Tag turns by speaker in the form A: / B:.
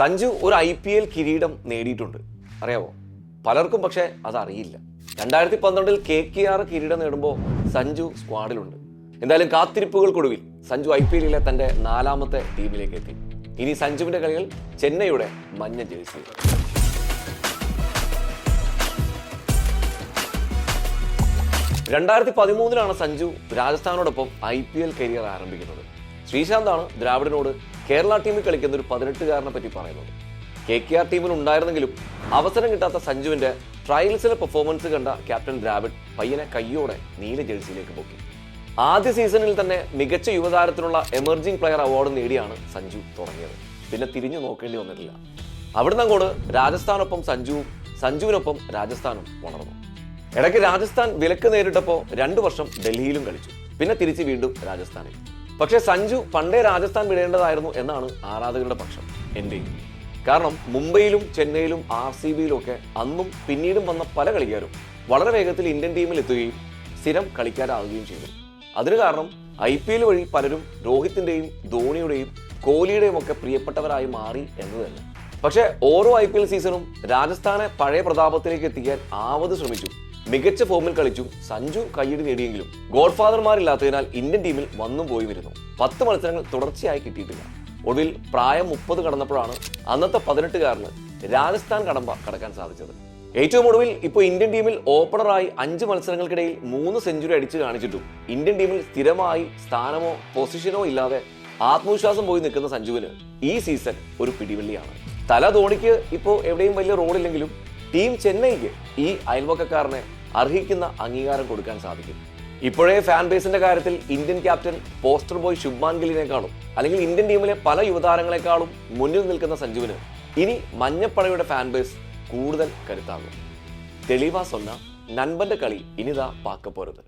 A: സഞ്ജു ഒരു I P L കിരീടം നേടിയിട്ടുണ്ട്. അറിയാവോ? പലർക്കും പക്ഷേ അതറിയില്ല. രണ്ടായിരത്തി പന്ത്രണ്ടിൽ കെ കെ ആർ കിരീടം നേടുമ്പോൾ സഞ്ജു സ്ക്വാഡിലുണ്ട്. എന്തായാലും കാത്തിരിപ്പുകൾക്കൊടുവിൽ സഞ്ജു ഐ പി എല്ലിലെ തന്റെ നാലാമത്തെ ടീമിലേക്ക് എത്തി. ഇനി സഞ്ജുവിന്റെ കളികൾ ചെന്നൈയുടെ മഞ്ഞ ജേഴ്സി. രണ്ടായിരത്തി പതിമൂന്നിലാണ് സഞ്ജു രാജസ്ഥാനോടൊപ്പം ഐ പി എൽ കരിയർ ആരംഭിക്കുന്നത്. ശ്രീശാന്താണ് ദ്രാവിഡിനോട് കേരള ടീമിൽ കളിക്കുന്ന ഒരു പതിനെട്ടുകാരനെ പറ്റി പറയുന്നത് കെ കെ ആർ ടീമിൽ ഉണ്ടായിരുന്നെങ്കിലും അവസരം കിട്ടാത്ത സഞ്ജുവിന്റെ ട്രയൽസിലെ പെർഫോമൻസ് കണ്ട ക്യാപ്റ്റൻ ദ്രാവിഡ് പയ്യനെ കയ്യോടെ നീല ജേഴ്സിയിലേക്ക് പൊക്കി. ആദ്യ സീസണിൽ തന്നെ മികച്ച യുവതാരത്തിനുള്ള എമർജിംഗ് പ്ലെയർ അവാർഡ് നേടിയാണ് സഞ്ജു തുടങ്ങിയത്. പിന്നെ തിരിഞ്ഞു നോക്കേണ്ടി വന്നിട്ടില്ല. അവിടുന്ന് അങ്ങോട്ട് രാജസ്ഥാനൊപ്പം സഞ്ജുവും സഞ്ജുവിനൊപ്പം രാജസ്ഥാനും വളർന്നു. ഇടയ്ക്ക് രാജസ്ഥാൻ വിലക്ക് നേരിട്ടപ്പോൾ രണ്ടു വർഷം ഡൽഹിയിലും കളിച്ചു. പിന്നെ തിരിച്ച് വീണ്ടും രാജസ്ഥാനിൽ. പക്ഷേ സഞ്ജു പണ്ടേ രാജസ്ഥാൻ വിടേണ്ടതായിരുന്നു എന്നാണ് ആരാധകരുടെ പക്ഷം. എന്റെ കാരണം മുംബൈയിലും ചെന്നൈയിലും ആർ സി ബിയിലും ഒക്കെ അന്നും പിന്നീടും വന്ന പല കളിക്കാരും വളരെ വേഗത്തിൽ ഇന്ത്യൻ ടീമിൽ എത്തുകയും സ്ഥിരം കളിക്കാരാവുകയും ചെയ്തു. അതിന് കാരണം ഐ പി എൽ വഴി പലരും രോഹിത്തിന്റെയും ധോണിയുടെയും കോഹ്ലിയുടെയും ഒക്കെ പ്രിയപ്പെട്ടവരായി മാറി എന്നത് തന്നെ. പക്ഷേ ഓരോ ഐ സീസണും രാജസ്ഥാനെ പഴയ പ്രതാപത്തിലേക്ക് എത്തിക്കാൻ ആവത് ശ്രമിച്ചു. മികച്ച ഫോമിൽ കളിച്ചും സഞ്ജു കയ്യടി നേടിയെങ്കിലും ഗോഡ് ഫാദർമാരില്ലാത്തതിനാൽ ഇന്ത്യൻ ടീമിൽ വന്നും പോയി വരുന്നു പത്ത് മത്സരങ്ങൾ തുടർച്ചയായി കിട്ടിയിട്ടില്ല. ഒടുവിൽ പ്രായം മുപ്പത് കടന്നപ്പോഴാണ് അന്നത്തെ പതിനെട്ടുകാരന് രാജസ്ഥാൻ കടമ്പ കടക്കാൻ സാധിച്ചത്. ഏറ്റവും ഒടുവിൽ ഇപ്പോൾ ഇന്ത്യൻ ടീമിൽ ഓപ്പണറായി അഞ്ച് മത്സരങ്ങൾക്കിടയിൽ മൂന്ന് സെഞ്ചുറി അടിച്ചു കാണിച്ചിട്ടും ഇന്ത്യൻ ടീമിൽ സ്ഥിരമായി സ്ഥാനമോ പൊസിഷനോ ഇല്ലാതെ ആത്മവിശ്വാസം പോയി നിൽക്കുന്ന സഞ്ജുവിന് ഈ സീസൺ ഒരു പിടിവള്ളിയാണ്. തല ധോണിക്ക് ഇപ്പോൾ എവിടെയും വലിയ റോളില്ലെങ്കിലും ടീം ചെന്നൈക്ക് ഈ അയൽവക്കക്കാരനെ അർഹിക്കുന്ന അംഗീകാരം കൊടുക്കാൻ സാധിക്കും. ഇപ്പോഴേ ഫാൻ ബേസിന്റെ കാര്യത്തിൽ Indian captain poster boy Shubman ഗില്ലിനേക്കാളും അല്ലെങ്കിൽ ഇന്ത്യൻ ടീമിലെ പല യുവതാരങ്ങളെക്കാളും മുന്നിൽ നിൽക്കുന്ന സഞ്ജുവിന് ഇനി മഞ്ഞപ്പടയുടെ ഫാൻ ബേസ് കൂടുതൽ കരുത്താകും. തെളിവാ സൊന്ന നൻപന്റെ കളി ഇനിതാ പാക്കപ്പോരുത്